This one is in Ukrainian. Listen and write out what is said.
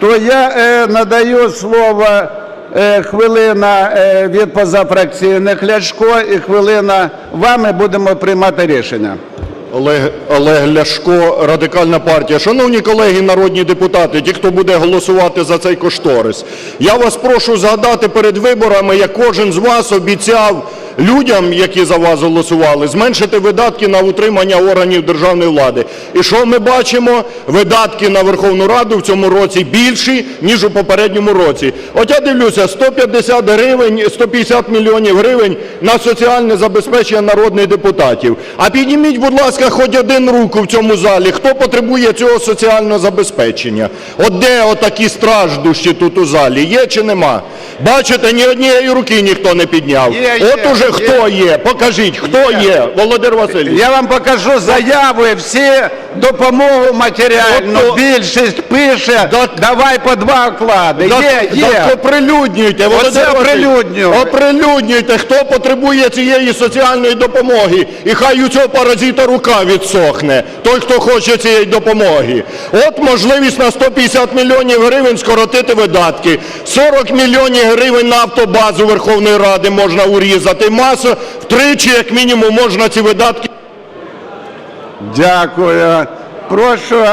то я е, надаю слово е, хвилина е, від позафракційних Ляшко і хвилина вам, і будемо приймати рішення. Олег, Олег Ляшко, Радикальна партія. Шановні колеги народні депутати, ті, хто буде голосувати за цей кошторис, я вас прошу згадати перед виборами, як кожен з вас обіцяв людям, які за вас голосували, зменшити видатки на утримання органів державної влади. І що ми бачимо? Видатки на Верховну Раду в цьому році більші, ніж у попередньому році. От я дивлюся, 150 гривень, 150 мільйонів гривень на соціальне забезпечення народних депутатів. А підніміть, будь ласка, хоч один руку в цьому залі, хто потребує цього соціального забезпечення. От де отакі страждущі тут у залі? Є чи нема? Бачите, ні однієї руки ніхто не підняв. От уже. Хто є? Покажіть, хто є? Володимир Васильович. Я вам покажу заяви, всі допомогу матеріальну. Більшість пише, давай по два оклади. Є, є. Так оприлюднюйте, Володимир. Оприлюднюйте, хто потребує цієї соціальної допомоги. І хай у цього паразита рука відсохне, той, хто хоче цієї допомоги. От можливість на 150 мільйонів гривень скоротити видатки. 40 мільйонів гривень на автобазу Верховної Ради можна урізати. Маса втричі, як мінімум, можна ці видатки Дякую. Прошу,